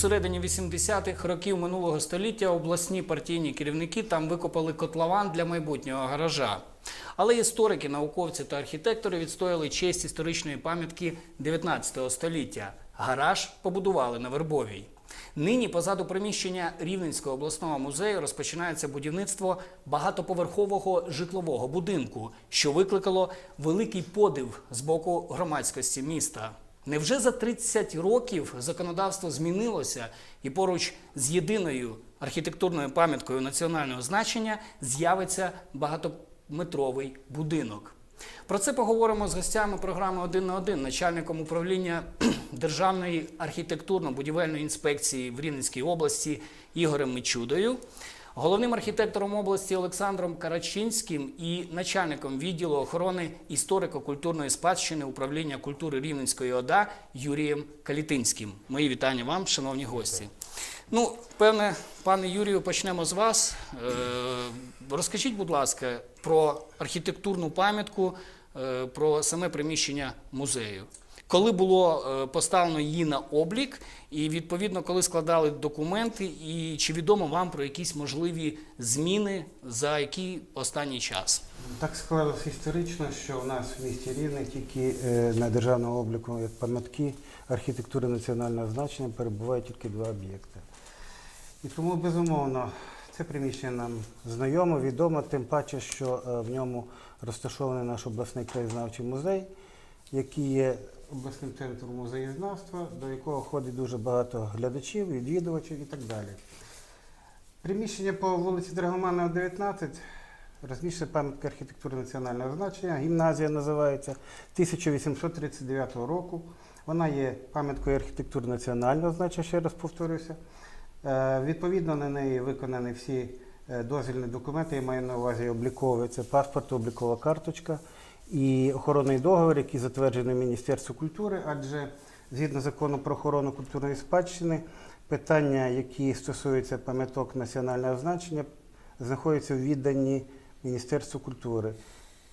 середині 80-х років минулого століття обласні партійні керівники там викопали котлован для майбутнього гаража. Але історики, науковці та архітектори відстояли честь історичної пам'ятки 19 століття. Гараж побудували на Вербовій. Нині позаду приміщення Рівненського обласного музею розпочинається будівництво багатоповерхового житлового будинку, що викликало великий подив з боку громадськості міста. Невже за 30 років законодавство змінилося і поруч з єдиною архітектурною пам'яткою національного значення з'явиться багатометровий будинок? Про це поговоримо з гостями програми Один на один, начальником управління Державної архітектурно-будівельної інспекції в Рівненській області Ігорем Мичудою, головним архітектором області Олександром Карачинським і начальником відділу охорони історико-культурної спадщини управління культури Рівненської ОДА Юрієм Калітинським. Мої вітання вам, шановні гості. Ну, певне, пане Юрію, почнемо з вас. Е, Розкажіть, будь ласка, про архітектурну пам'ятку, е, про саме приміщення музею. Коли було е, поставлено її на облік, і відповідно, коли складали документи, і чи відомо вам про якісь можливі зміни за який останній час? Так склалося історично, що у нас в місті Рівне тільки е, на державному обліку як пам'ятки архітектури національного значення перебувають тільки два об'єкти. І тому, безумовно, це приміщення нам знайомо, відомо, тим паче, що е, в ньому розташований наш обласний краєзнавчий музей, який є обласним центром музеєзнавства, до якого ходить дуже багато глядачів, відвідувачів і так далі. Приміщення по вулиці Драгоманова, 19, розміщена пам'ятка архітектури національного значення, гімназія називається 1839 року. Вона є пам'яткою архітектури національного значення, ще раз повторюся. Е, Відповідно на неї виконані всі е, дозвільні документи, я маю на увазі облікові, це паспорт, облікова карточка і охоронний договір, який затверджений Міністерством культури, адже згідно закону про охорону культурної спадщини, питання, які стосуються пам'яток національного значення, знаходяться в відданні Міністерству культури,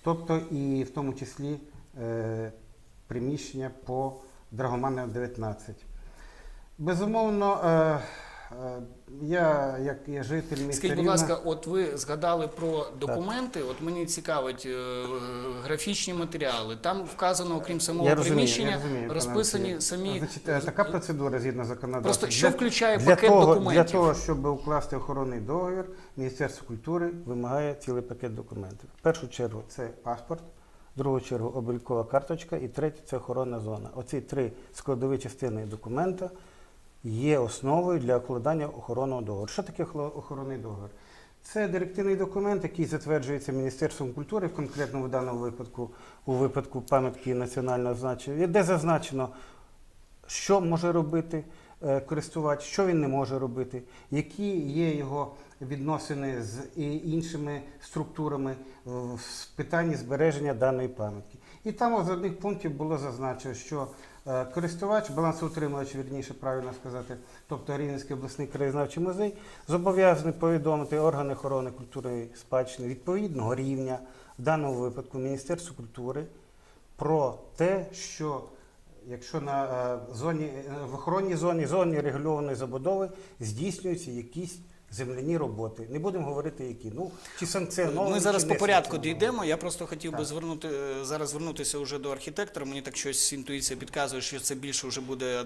тобто і в тому числі е, приміщення по Драгоманова 19. Безумовно, е, я, як є житель міста Скажіть, будь Рівна- ласка, от ви згадали про документи. От мені цікавить е, графічні матеріали. Там вказано, окрім самого Я розумію, приміщення, я розумію, розписані Олексію. самі. Значить, е, така процедура згідно законодавства. Просто що Для- включає для пакет того, документів? Для того, щоб укласти охоронний договір, Міністерство культури вимагає цілий пакет документів. В першу чергу це паспорт, в другу чергу облікова карточка і третє це охоронна зона. Оці три складові частини документа є основою для укладання охоронного договору. Що таке охоронний договір? Це директивний документ, який затверджується Міністерством культури, в конкретному в даному випадку, у випадку пам'ятки національного значення, де зазначено, що може робити е, користувач, що він не може робити, які є його відносини з іншими структурами в питанні збереження даної пам'ятки. І там з одних пунктів було зазначено, що користувач, балансоутримувач, вірніше правильно сказати, тобто Рівненський обласний краєзнавчий музей, зобов'язаний повідомити органи охорони культури спадщини відповідного рівня, в даному випадку Міністерству культури, про те, що якщо на е, зоні е, в охоронній зоні, зоні регульованої забудови здійснюються якісь земляні роботи. Не будемо говорити, які. Ну, чи санкціоновані, Ми зараз чи по порядку дійдемо. Я просто хотів би звернути е, зараз звернутися вже до архітектора. Мені так щось інтуїція підказує, що це більше вже буде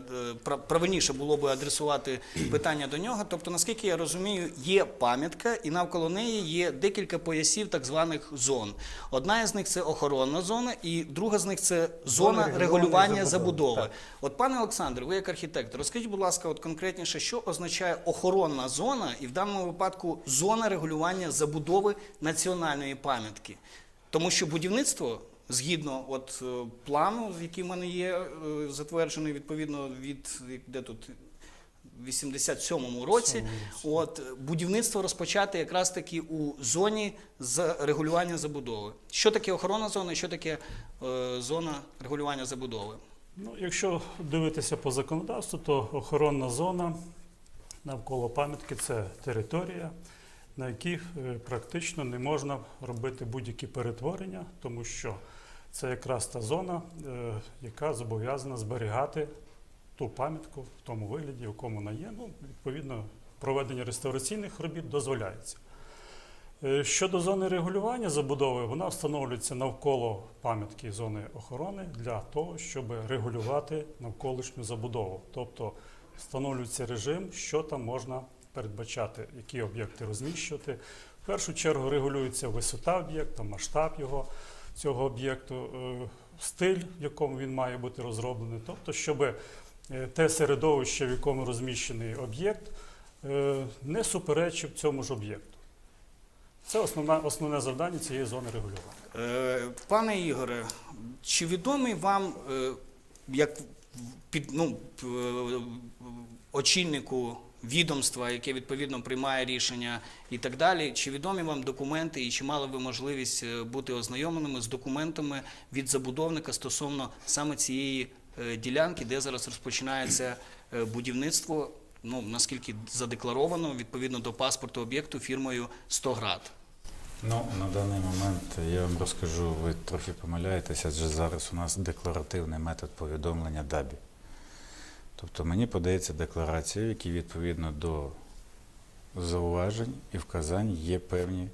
е, правильніше було би адресувати питання до нього. Тобто, наскільки я розумію, є пам'ятка, і навколо неї є декілька поясів так званих зон. Одна із них це охоронна зона, і друга з них це зона регулювання забудови. Так. От, пане Олександр, ви як архітектор, розкажіть, будь ласка, от конкретніше, що означає охоронна зона, і в даному випадку зона регулювання забудови національної пам'ятки. Тому що будівництво, згідно от е, плану, який в мене є, е, затверджений відповідно від де тут. 87-му році, от будівництво розпочати якраз таки у зоні з регулювання забудови. Що таке охоронна зона, і що таке е, зона регулювання забудови? Ну, якщо дивитися по законодавству, то охоронна зона навколо пам'ятки це територія, на якій е, практично не можна робити будь-які перетворення, тому що це якраз та зона, е, яка зобов'язана зберігати ту пам'ятку в тому вигляді, в якому вона є. Ну, відповідно, проведення реставраційних робіт дозволяється. Е, Щодо зони регулювання забудови, вона встановлюється навколо пам'ятки зони охорони для того, щоб регулювати навколишню забудову. Тобто встановлюється режим, що там можна передбачати, які об'єкти розміщувати. В першу чергу регулюється висота об'єкта, масштаб його цього об'єкту, е, стиль, в якому він має бути розроблений. Тобто, щоб е, те середовище, в якому розміщений об'єкт, е, не суперечив цьому ж об'єкту. Це основна, основне завдання цієї зони регулювання. Пане Ігоре, чи відомий вам як під, ну, е, очільнику відомства, яке відповідно приймає рішення і так далі, чи відомі вам документи і чи мали ви можливість е, бути ознайомленими з документами від забудовника стосовно саме цієї е, ділянки, де зараз розпочинається будівництво, ну наскільки задекларовано відповідно до паспорту об'єкту фірмою 100 град? Ну, на даний момент я вам розкажу, ви трохи помиляєтеся, адже зараз у нас декларативний метод повідомлення ДАБІ. Тобто мені подається декларація, в якій відповідно до зауважень і вказань є певні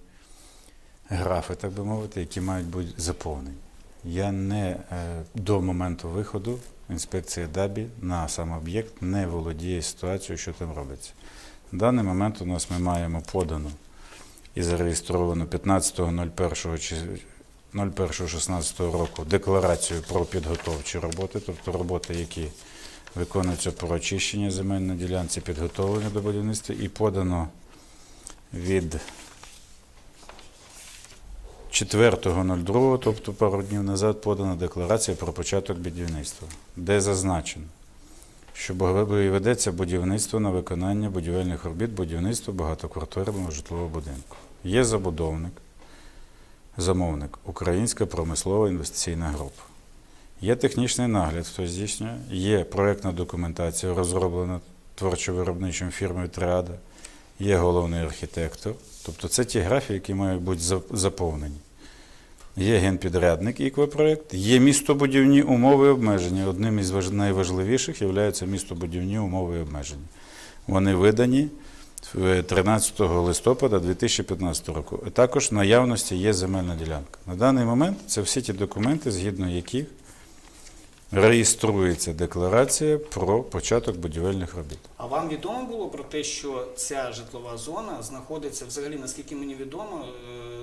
графи, так би мовити, які мають бути заповнені. Я не е, до моменту виходу інспекції ДАБІ на сам об'єкт не володіє ситуацією, що там робиться. На даний момент у нас ми маємо подану і зареєстровано 15.01 чи 01.16 року декларацію про підготовчі роботи, тобто роботи, які виконуються про очищення земельної ділянці, підготовлення до будівництва, і подано від 4.02, тобто пару днів назад, подана декларація про початок будівництва, де зазначено, що ведеться будівництво на виконання будівельних робіт, будівництво багатоквартирного житлового будинку. Є забудовник, замовник, Українська промислова інвестиційна група. Є технічний нагляд, хто здійснює, є проєктна документація, розроблена творчо-виробничою фірмою Триада, є головний архітектор. Тобто це ті графії, які мають бути заповнені. Є генпідрядник іквопроект, є містобудівні умови і обмеження. Одним із найважливіших є містобудівні умови і обмеження. Вони видані е, 13 листопада 2015 року. Також в наявності є земельна ділянка. На даний момент це всі ті документи, згідно яких реєструється декларація про початок будівельних робіт. А вам відомо було про те, що ця житлова зона знаходиться взагалі, наскільки мені відомо,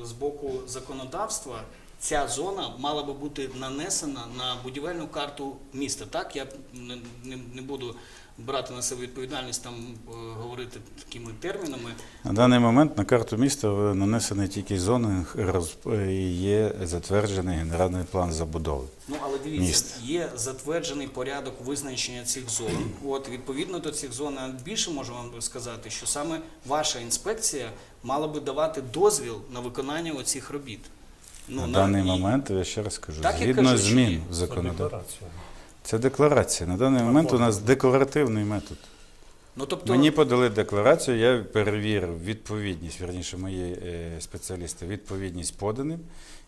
е, з боку законодавства. Ця зона мала би бути нанесена на будівельну карту міста. Так, я не, не, не буду брати на себе відповідальність там е, говорити такими термінами. На даний момент на карту міста нанесені тільки зони, роз- і є затверджений генеральний план забудови. Ну але дивіться, Міст. є затверджений порядок визначення цих зон. От відповідно до цих зон, більше можу вам сказати, що саме ваша інспекція мала би давати дозвіл на виконання оцих робіт. Ну, на даний і- момент, я ще раз кажу, Так, згідно кажу, змін в законодавстві. Це декларація. На даний момент у нас декларативний метод. Ну тобто Мені подали декларацію, я перевірив відповідність, верніше, мої е, спеціалісти, відповідність поданим.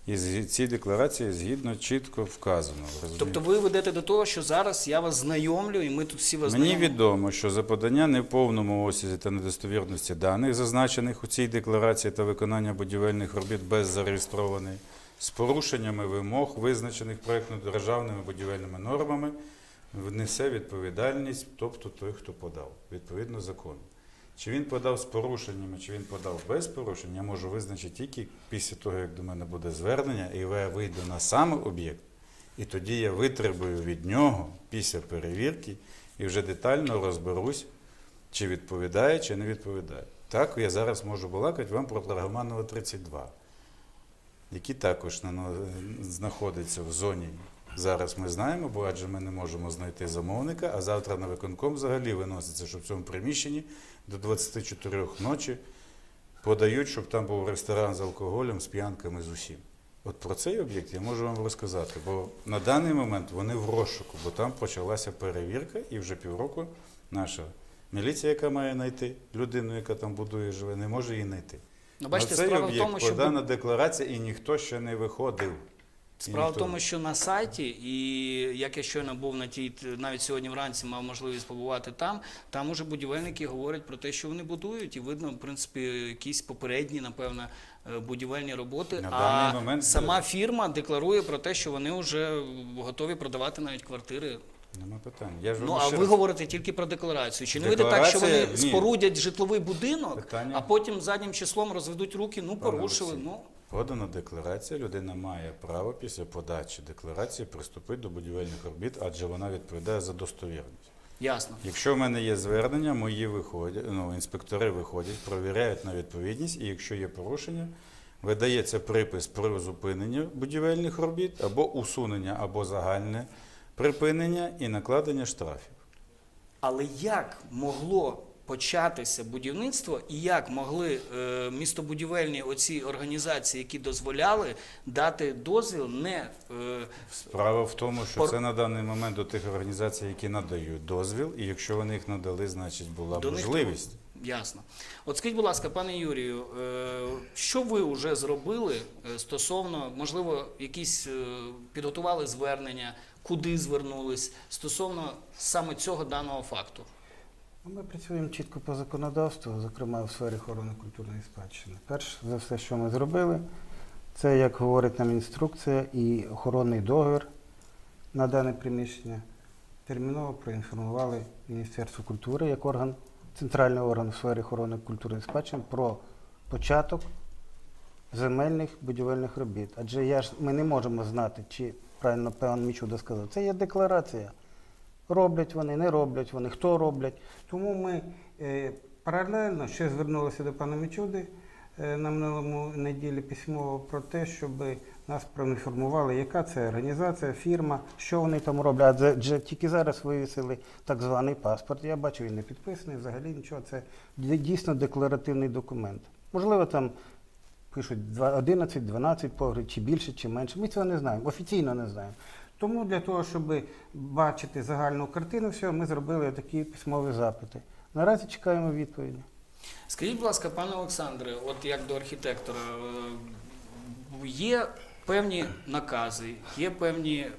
І з цій декларації згідно чітко вказано. розумієте? Тобто ви ведете до того, що зараз я вас знайомлю, і ми тут всі вас Мені знайомимо. відомо, що за подання не в повному осязі та недостовірності даних, зазначених у цій декларації та виконання будівельних робіт без зареєстрованої, з порушеннями вимог, визначених проєктно-державними будівельними нормами, внесе відповідальність, тобто той, хто подав, відповідно закону. Чи він подав з порушеннями, чи він подав без порушень, я можу визначити тільки після того, як до мене буде звернення, і я вийду на сам об'єкт, і тоді я витребую від нього після перевірки і вже детально розберусь, чи відповідає, чи не відповідає. Так, я зараз можу балакати вам про Драгоманова 32, який також нано- знаходиться в зоні. Зараз ми знаємо, бо адже ми не можемо знайти замовника, а завтра на виконком взагалі виноситься, що в цьому приміщенні до 24 ночі подають, щоб там був ресторан з алкоголем, з п'янками, з усім. От про цей об'єкт я можу вам розказати, бо на даний момент вони в розшуку, бо там почалася перевірка, і вже півроку наша міліція, яка має знайти людину, яка там будує, живе, не може її знайти. Ну, бачите, На цей справа в тому, що подана декларація, і ніхто ще не виходив. Справа в тому, що на сайті, і як я щойно був на тій, навіть сьогодні вранці мав можливість побувати там, там уже будівельники говорять про те, що вони будуть, і видно, в принципі, якісь попередні, напевно, е, будівельні роботи. На а момент- сама фірма декларує про те, що вони вже готові продавати навіть квартири. Нема питань. Я ж Ну а ви раз- говорите тільки про декларацію. Чи не вийде так, що вони ні. спорудять житловий будинок, Питання- а потім заднім числом розведуть руки? Ну Пане порушили. Олексій, Ну Подана декларація, людина має право після подачі декларації приступити до будівельних робіт, адже вона відповідає за достовірність. ясно. Якщо в мене є звернення, мої виходять, ну, інспектори виходять, провіряють на відповідність, і якщо є порушення, видається припис про зупинення будівельних робіт або усунення, або загальне припинення і накладення штрафів. Але як могло початися будівництво, і як могли е, містобудівельні оці організації, які дозволяли дати дозвіл, не е, Справа в тому, що Пор- це на даний момент до тих організацій, які надають дозвіл, і якщо вони їх надали, значить була До них можливість. Ясно. От скажіть, будь ласка, пане Юрію, е, що ви вже зробили е, стосовно, можливо, якісь е, підготували звернення, куди звернулись стосовно саме цього даного факту? Ну, Ми працюємо чітко по законодавству, зокрема в сфері охорони культурної спадщини. Перш за все, що ми зробили, це, як говорить нам інструкція, і охоронний договір на дане приміщення. Терміново проінформували Міністерство культури як орган, центральний орган в сфері охорони культурної спадщини про початок земельних будівельних робіт. Адже я ж, ми не можемо знати, чи правильно пан Мічуда сказав, це є декларація. Роблять вони, не роблять вони, хто роблять. Тому ми е, паралельно ще звернулися до пана Мічуди е, на минулому неділі письмово про те, щоб нас проінформували, яка це організація, фірма, що вони там роблять. Адже тільки зараз вивісили так званий паспорт. Я бачу, він не підписаний, взагалі нічого. Це дійсно декларативний документ. Можливо, там пишуть два- 11, 12 погріб, чи більше, чи менше. Ми цього не знаємо, офіційно не знаємо. Тому для того, щоб бачити загальну картину всього, ми зробили такі письмові запити. Наразі чекаємо відповіді. Скажіть, будь ласка, пане Олександре, от як до архітектора, е, є певні накази, є певні е,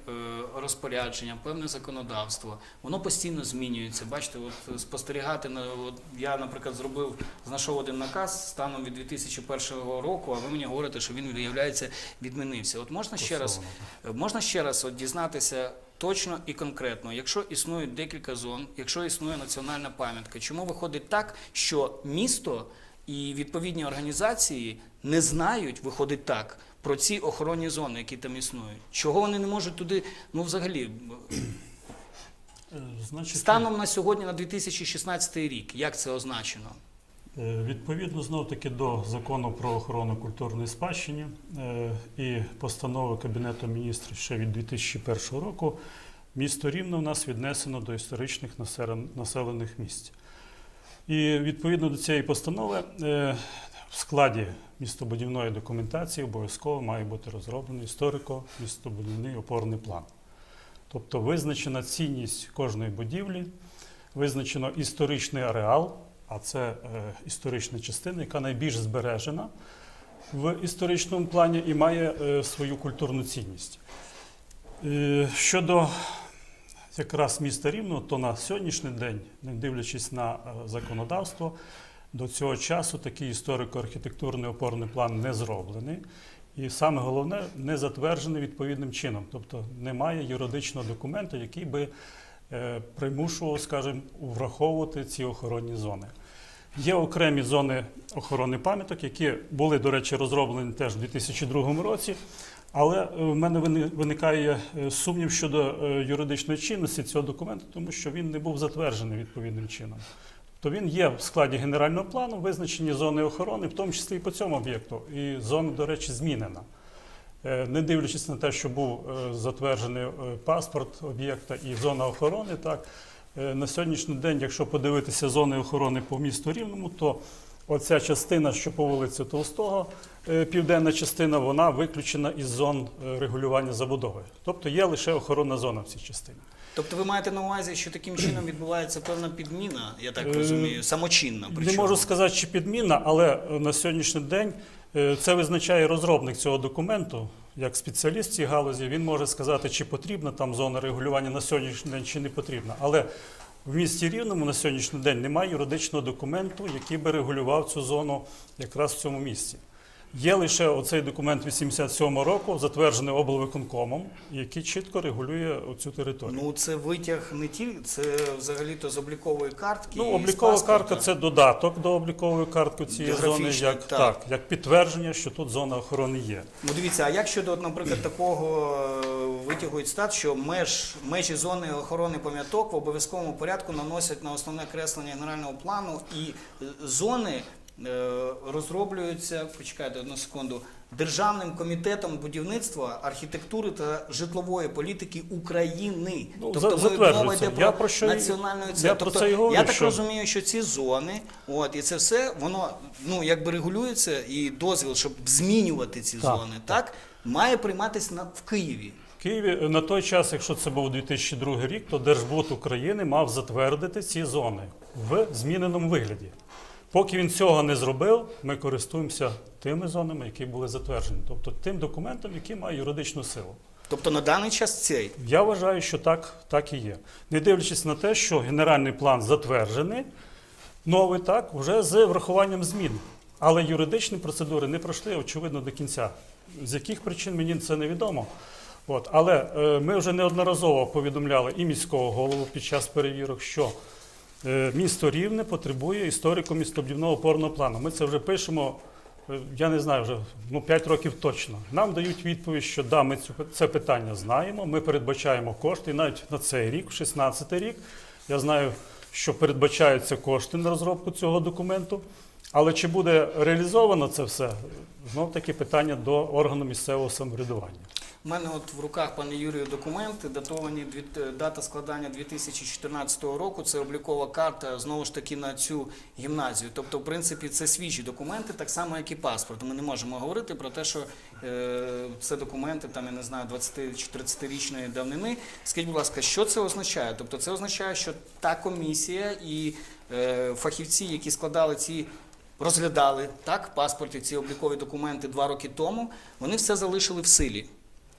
розпорядження, певне законодавство. Воно постійно змінюється. Бачите, от спостерігати на от я, наприклад, зробив, знайшов один наказ станом від 2001 року, а ви мені говорите, що він виявляється відмінився. От можна ще раз, можна ще раз от дізнатися. Точно і конкретно, якщо існують декілька зон, якщо існує національна пам'ятка, чому виходить так, що місто і відповідні організації не знають, виходить так, про ці охоронні зони, які там існують? Чого вони не можуть туди, ну взагалі, Е, Значить, станом на сьогодні, на 2016 рік, як це означено? Е, Відповідно, знов таки до закону про охорону культурної спадщини е, і постанови Кабінету міністрів ще від 2001 року, місто Рівне в нас віднесено до історичних населених місць. І відповідно до цієї постанови в складі містобудівної документації обов'язково має бути розроблений історико-містобудівний опорний план. Тобто визначена цінність кожної будівлі, визначено історичний ареал, а це е, історична частина, яка найбільш збережена в історичному плані і має е, свою культурну цінність. Е, щодо якраз міста Рівного, то на сьогоднішній день, не дивлячись на законодавство, до цього часу такий історико-архітектурний опорний план не зроблений. І саме головне, не затверджений відповідним чином. Тобто немає юридичного документу, який би е, примушував, скажімо, враховувати ці охоронні зони. Є окремі зони охорони пам'яток, які були, до речі, розроблені теж у 2002 році. Але е, в мене вини- виникає е, сумнів щодо юридичної чинності цього документу, тому що він не був затверджений відповідним чином. То він є в складі генерального плану, визначені зони охорони, в тому числі і по цьому об'єкту. І зона, до речі, змінена. Е, Не дивлячись на те, що був е, затверджений е, паспорт об'єкта і зона охорони, так на сьогоднішній день, якщо подивитися зони охорони по місту Рівному, то оця частина, що по вулиці Толстого, південна частина, вона виключена із зон регулювання забудови. Тобто є лише охоронна зона в цій частині. Тобто ви маєте на увазі, що таким чином відбувається певна підміна, я так Е, розумію, самочинна. Не можу сказати, чи підміна, але е, на сьогоднішній день е, це визначає розробник цього документу, як спеціаліст цій галузі, він може сказати, чи потрібна там зона регулювання на сьогоднішній день, чи не потрібна. Але в місті Рівному на сьогоднішній день немає юридичного документу, який би регулював цю зону якраз в цьому місці. Є лише оцей документ 87 року, затверджений облвиконкомом, який чітко регулює цю територію. Ну це витяг не тільки це взагалі-то з облікової картки. Ну, і облікова паспорта. картка це додаток до облікової картки цієї зони, як, так. так, як підтвердження, що тут зона охорони є. Ну дивіться, а як щодо, наприклад, такого е, витягують стат, що меж межі зони охорони пам'яток в обов'язковому порядку наносять на основне креслення генерального плану, і е, зони е, розроблюються. Почекайте одну секунду. Державним комітетом будівництва, архітектури та житлової політики України. Ну, тобто ми- мова йде Я про, про що й- національну я це. про Тобто, це говорю, я так що- розумію, що ці зони, от і це все воно ну якби регулюється, і дозвіл, щоб змінювати ці Так, зони, так має прийматися на в Києві. Києві е, на той час, якщо це був 2002 рік, то Держбуд України мав затвердити ці зони в зміненому вигляді. Поки він цього не зробив, ми користуємося тими зонами, які були затверджені, тобто тим документом, який має юридичну силу. Тобто на даний час цей. Я вважаю, що так, так і є. Не дивлячись на те, що генеральний план затверджений, новий так, вже з врахуванням змін. Але юридичні процедури не пройшли, очевидно, до кінця. З яких причин мені це невідомо. От. Але е, ми вже неодноразово повідомляли і міського голову під час перевірок, що місто Рівне потребує історико-містобудівного опорного плану. Ми це вже пишемо, е, я не знаю, вже ну, 5 років точно. Нам дають відповідь, що да, ми цю, це питання знаємо, ми передбачаємо кошти. Навіть на цей рік, в 16 рік, я знаю, що передбачаються кошти на розробку цього документу. Але чи буде реалізовано це все? Знов таки питання до органу місцевого самоврядування. У мене от в руках, пане Юрію, документи, датовані е, дата складання 2014 року. Це облікова карта знову ж таки на цю гімназію. Тобто, в принципі, це свіжі документи, так само, як і паспорт. Ми не можемо говорити про те, що е, це документи там, я не знаю, 20 чи 30-річної давнини. Скажіть, будь ласка, що це означає? Тобто, це означає, що та комісія і е, фахівці, які складали ці розглядали так паспорти, ці облікові документи два роки тому, вони все залишили в силі.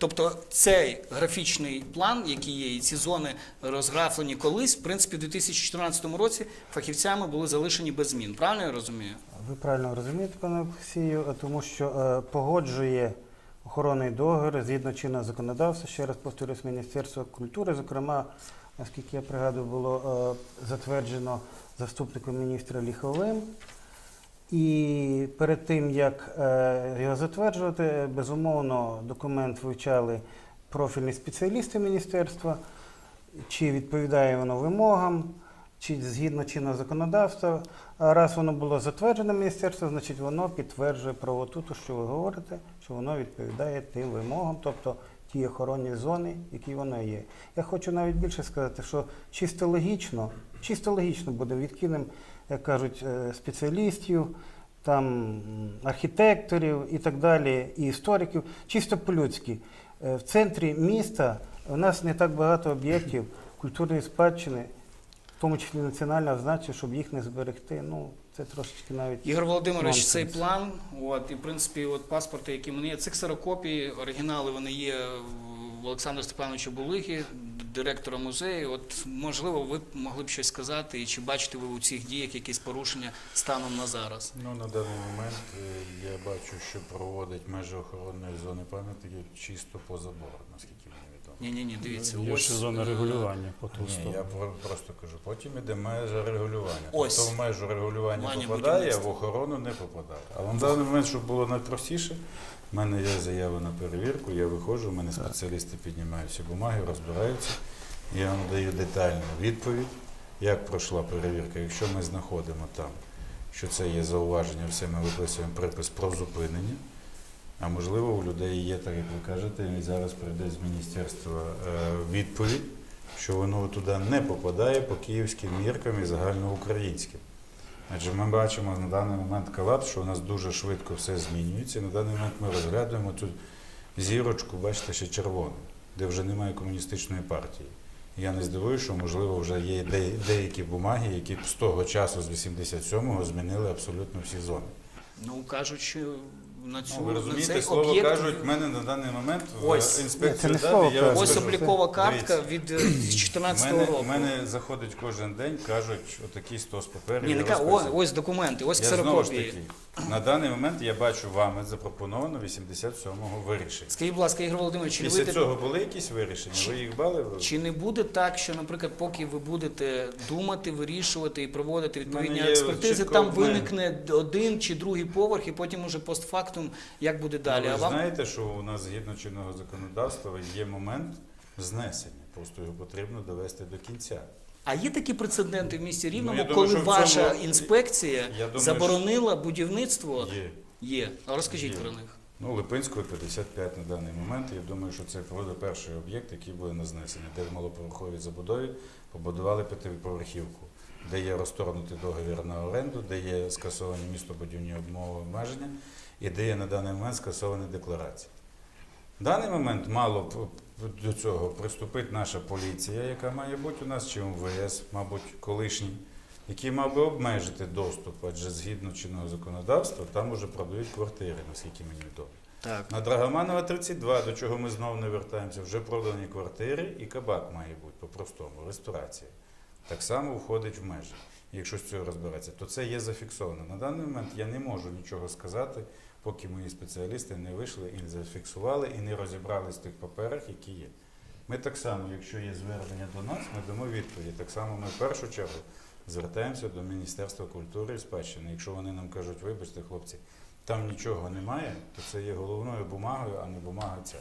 Тобто цей графічний план, який є, і ці зони розграфлені колись, в принципі, в 2014 році фахівцями були залишені без змін. Правильно я розумію? Ви правильно розумієте, пане Олексію, тому що е, погоджує охоронний договір згідно чинного законодавства, ще раз повторюсь, Міністерство культури, зокрема, наскільки я пригадую, було е, затверджено заступником міністра Ліховим. І перед тим, як е, його затверджувати, безумовно, документ вивчали профільні спеціалісти міністерства, чи відповідає воно вимогам, чи згідно чинного законодавства. А раз воно було затверджено міністерством, значить воно підтверджує правоту, то, що ви говорите, що воно відповідає тим вимогам, тобто ті охоронні зони, які воно є. Я хочу навіть більше сказати, що чисто логічно, чисто логічно буде відкинемо, як кажуть, е, спеціалістів, там архітекторів і так далі, і істориків, чисто по-людськи. Е, В центрі міста у нас не так багато об'єктів культурної спадщини, в тому числі національного значення, щоб їх не зберегти. Ну, це трошечки навіть. Ігор Володимирович, Нонсенс. цей план, от, і в принципі, от паспорти, які в мене є, цих ксерокопій, оригінали вони є в Олександра Степановича Булиги, директора музею. От можливо, ви б могли б щось сказати, і чи бачите ви у цих діях якісь порушення станом на зараз? Ну, на даний момент е, я бачу, що проводить межі охоронної зони пам'ятки чисто по забору, наскільки мені. Ні, ні, ні, дивіться, Є ось ще зона е, регулювання по ту Ні, сторону. я просто кажу, потім іде межа регулювання. Ось. Тобто в межу регулювання Плані попадає, а в будівництва. охорону не попадає. Але на даний момент, щоб було найпростіше, в мене є заява на перевірку, я виходжу, у мене спеціалісти піднімають всі бумаги, розбираються. Я вам даю детальну відповідь, як пройшла перевірка. Якщо ми знаходимо там, що це є зауваження, все ми виписуємо припис про зупинення. А можливо, у людей є, так як ви кажете, і зараз прийде з міністерства е, відповідь, що воно туди не попадає по київським міркам і загальноукраїнським. Адже ми бачимо на даний момент колапс, що у нас дуже швидко все змінюється. На даний момент ми розглядуємо цю зірочку, бачите, ще червону, де вже немає комуністичної партії. Я не здивуюся, що можливо вже є деякі бумаги, які з того часу, з 87-го, змінили абсолютно всі зони. Ну кажуть, що на цю Ну, ви на розумієте, цей слово об'єкт. кажуть, в мене на даний момент в Ось. Ні, інспекцію це не слово я вам кажуть. Ось скажу. облікова картка Дивіться. від е, 2014 мене, року. мене заходить кожен день, кажуть, отакий стос паперів. Ні, не ка- о, ось документи, ось Я знову ж ксерокопії. На даний момент я бачу вами запропоновано 87-го вирішення. Скажіть, будь ласка, Ігор Володимирович, чи не Після цього були якісь вирішення? Ви їх бали? Чи не буде так, що, наприклад, поки ви будете думати, вирішувати і проводити відповідні мене є експертизи, чітко там в мене- виникне один чи другий поверх, і потім уже постфактум, як буде далі? Ви а ж вам знаєте, що у нас згідно чинного законодавства є момент знесення. Просто його потрібно довести до кінця. А є такі прецеденти в місті Рівному, Ну, я думаю, коли ваша цьому- інспекція думаю, заборонила будівництво? Є. Є. А розкажіть Є. про них. Ну, Липинського 55 на даний момент. Я думаю, що це буде перший об'єкт, який буде на знесення, де в малоповерховій забудові побудували п'ятиповерхівку, де є розторгнутий договір на оренду, де є скасовані містобудівні обмови обмеження і де є на даний момент скасовані декларації. В даний момент мало до цього приступить наша поліція, яка має бути у нас, чи МВС, мабуть, колишній, який мав би обмежити доступ, адже згідно чинного законодавства там уже продають квартири, наскільки мені відомо. Так. На Драгоманова 32, до чого ми знову не вертаємося, вже продані квартири і кабак має бути по-простому, ресторація. Так само входить в межі. Якщо з цього розбиратися, то це є зафіксовано. На даний момент я не можу нічого сказати, поки мої спеціалісти не вийшли і не зафіксували, і не розібрали з тих паперах, які є. Ми так само, якщо є звернення до нас, ми дамо відповіді. Так само ми в першу чергу звертаємося до Міністерства культури і спадщини. Якщо вони нам кажуть, вибачте, хлопці, там нічого немає, то це є головною бумагою, а не бумага ця.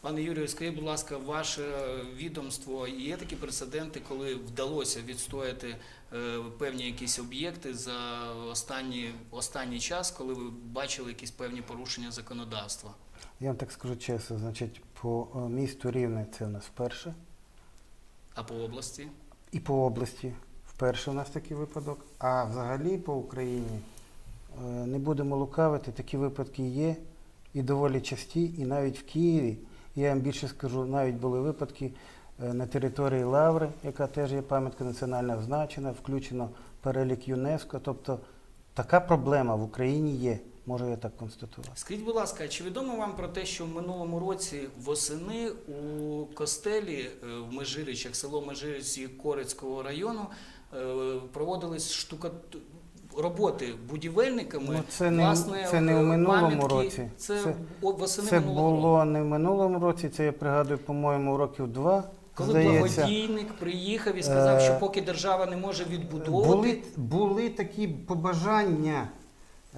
Пане Юрію, скажіть, будь ласка, ваше відомство є такі прецеденти, коли вдалося відстояти е, певні якісь об'єкти за останні, останній час, коли ви бачили якісь певні порушення законодавства? Я вам так скажу чесно, значить, по е, місту Рівне це у нас вперше, А по області? і по області вперше у нас такий випадок. А взагалі по Україні е, не будемо лукавити, такі випадки є і доволі часті, і навіть в Києві. Я вам більше скажу, навіть були випадки е, на території Лаври, яка теж є пам'ятка національно значена, включено перелік ЮНЕСКО. Тобто така проблема в Україні є, можу я так констатувати. Скажіть, будь ласка, чи відомо вам про те, що в минулому році восени у костелі е, в Межиричах, село Межиричі Корицького району, е, проводились штука роботи будівельниками? Ну, це не- власне, це не е, в минулому пам'ятки. році. Це, Це- восени Це минулого року. було не в минулому році, це я пригадую, по-моєму, років два. Коли здається. благодійник приїхав і сказав, Е, що поки держава не може відбудовувати, Були, були такі побажання,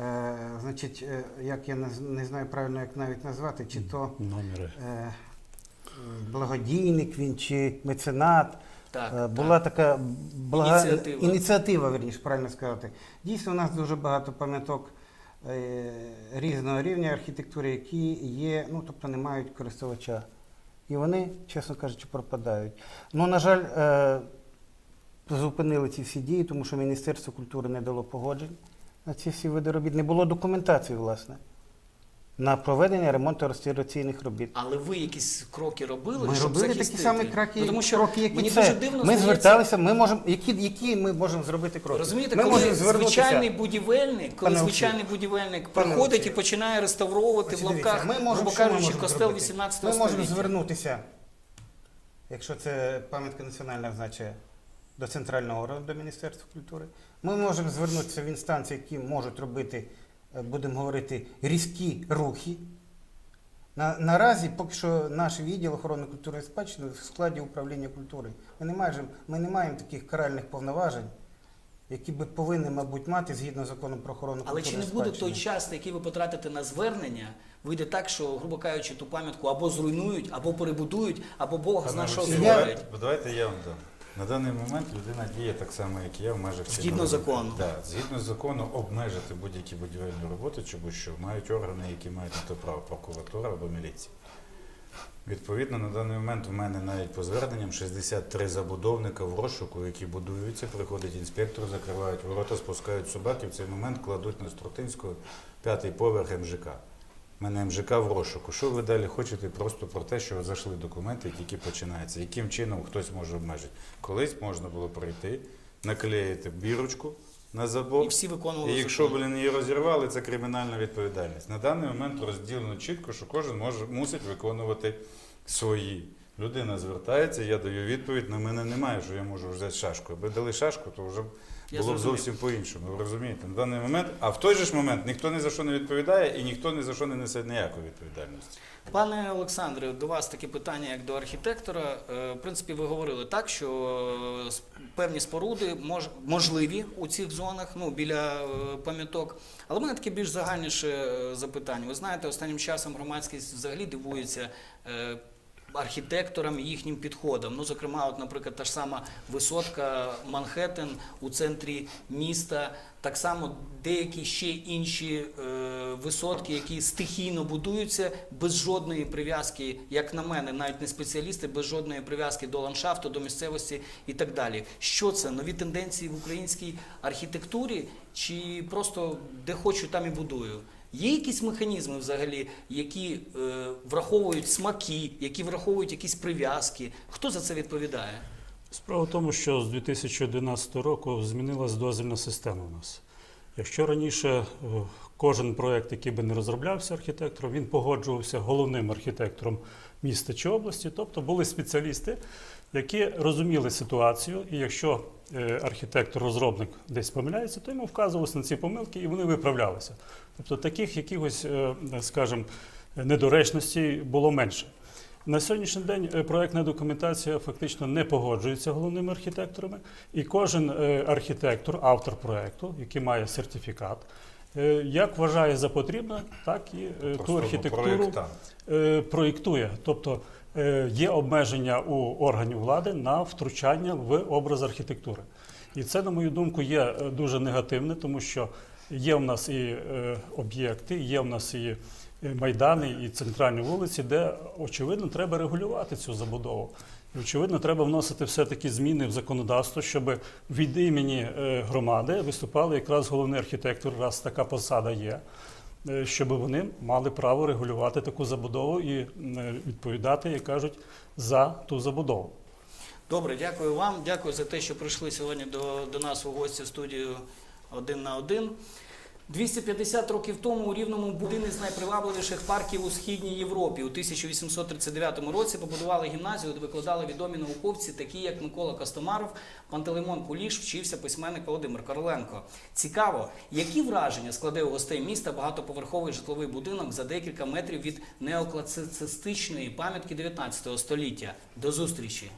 е, значить, е, як я не, не знаю правильно, як навіть назвати, чи то Номери. е, благодійник він, чи меценат. Так, Е, Була так. така блага... Ініціатива. ініціатива, верніше, правильно сказати. Дійсно, у нас дуже багато пам'яток е, різного рівня архітектури, які є, ну тобто не мають користувача. І вони, чесно кажучи, пропадають. Ну, на жаль, е, зупинили ці всі дії, тому що Міністерство культури не дало погоджень на ці всі види робіт. Не було документації, власне, на проведення ремонту реставраційних робіт. Але ви якісь кроки робили, Ми щоб робили захистити? такі самі кроки, Ну, тому що кроки які мені це. дуже дивно ми здається- зверталися, ми можемо, які, які ми можемо зробити кроки? Розумієте, ми коли звичайний будівельник, коли Пане звичайний будівельник Пане приходить і починає реставровувати Ось в лапках, ми можемо, грубо кажучи, костел зробити? 18 Ми можемо звернутися, якщо це пам'ятка національного значення, до центрального органу, до Міністерства культури. Ми можемо звернутися в інстанції, які можуть робити, будемо говорити, різкі рухи. На, наразі поки що наш відділ охорони культурної спадщини в складі управління культури. Ми не, маємо, ми не маємо таких каральних повноважень, які би повинні, мабуть, мати згідно закону про охорону Але чи не буде спадщини. той час, який ви потратите на звернення, вийде так, що, грубо кажучи, ту пам'ятку або зруйнують, або перебудують, або Бог Я- зроблять. давайте- Давайте я вам дам. На даний момент людина діє так само, як і я в межах Згідно закону. Да, згідно закону обмежити будь-які будівельні роботи, чи будь-що мають органи, які мають на то право прокуратура або міліція. Відповідно, на даний момент в мене навіть по зверненням 63 забудовника в розшуку, які будуються, приходить інспектор, закривають ворота, спускають собак і в цей момент кладуть на Струтинського п'ятий поверх МЖК. Мене МЖК в розшуку. Що ви далі хочете? Просто про те, що зайшли документи, які починаються. Яким чином хтось може обмежити? Колись можна було прийти, наклеїти бірочку на забор. І всі виконували І якщо, закон. блін, її розірвали, це кримінальна відповідальність. На даний момент розділено чітко, що кожен може, мусить виконувати свої. Людина звертається, я даю відповідь, на мене немає, що я можу взяти шашку. Аби дали шашку, то вже було б зрозумів. зовсім по-іншому. Ви розумієте? На даний момент, а в той же ж момент ніхто ні за що не відповідає і ніхто ні за що не несе ніякої відповідальності. Пане Олександре, до вас таке питання, як до архітектора. Е, В принципі, ви говорили так, що е, певні споруди мож, можливі у цих зонах, ну біля е, пам'яток. Але в мене таке більш загальніше запитання. Ви знаєте, останнім часом громадськість взагалі дивується. Архітекторам і їхнім підходам. Ну, зокрема, от, наприклад, та ж сама висотка Манхеттен у центрі міста, так само деякі ще інші е, висотки, які стихійно будуються без жодної прив'язки, як на мене, навіть не спеціалісти, без жодної прив'язки до ландшафту, до місцевості і так далі. Що це? Нові тенденції в українській архітектурі, чи просто де хочу, там і будую? Є якісь механізми взагалі, які е, враховують смаки, які враховують якісь прив'язки? Хто за це відповідає? Справа в тому, що з 2011 року змінилась дозвільна система у нас. Якщо раніше е, кожен проєкт, який би не розроблявся архітектором, він погоджувався головним архітектором міста чи області, тобто були спеціалісти, які розуміли ситуацію, і якщо е, архітектор-розробник десь помиляється, то йому вказувалися на ці помилки і вони виправлялися. Тобто таких якихось, е, скажімо, недоречностей було менше. На сьогоднішній день е, проектна документація фактично не погоджується головними архітекторами, і кожен архітектор, автор проекту, який має сертифікат, як вважає за потрібне, так і е, ту архітектуру проєктує. Тобто є обмеження у органів влади на втручання в образ архітектури. І це, на мою думку, є е, дуже негативне, тому що є в нас і е, об'єкти, є в нас і е, майдани, і центральні вулиці, де очевидно треба регулювати цю забудову. І очевидно, треба вносити все-таки зміни в законодавство, щоб від імені е, громади виступали якраз головний архітектор, раз така посада є е, щоб вони мали право регулювати таку забудову і е, відповідати, як кажуть, за ту забудову. Добре, дякую вам. Дякую за те, що прийшли сьогодні до, до нас у гості в студію один на один. 250 років тому у Рівному був один із найпривабливіших парків у східній Європі. У 1839 році побудували гімназію, де викладали відомі науковці, такі як Микола Костомаров, Пантелеймон Куліш, вчився письменник Володимир Короленко. Цікаво, які враження складе у гостей міста багатоповерховий житловий будинок за декілька метрів від неокласицистичної пам'ятки 19 століття. До зустрічі!